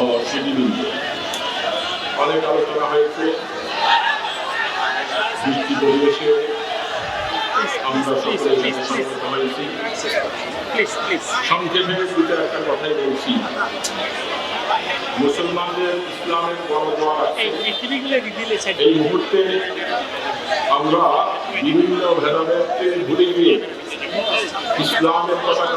ও অনেক আলোচনা হয়েছে। বৃষ্টি পরিবেশে আমরা সকলে হয়েছি প্লিজ প্লিজ সংক্ষেপে দুটো একটা কথাই বলছি। মুসলমানদের ইসলামের বড় এই মুহূর্তে আমরা বিভিন্ন ভেদাভেদকে ভুলে গিয়ে ইসলামের পতাকা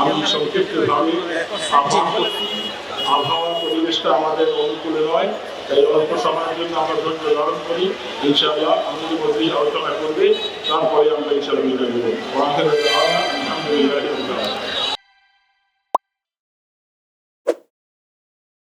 আমি সংক্ষিপ্তভাবে ভাবে আবহাওয়ার আবহাওয়া পরিবেশটা আমাদের অনুকূলে নয়। তাই অল্প সময়ের জন্য আমরা ধৈর্য ধারণ করি। ইনশাআল্লাহ আমাদের মধ্যেই আলোচনা করবে, তারপরে আমরা ইনশাআল্লাহ বিদায় নেব।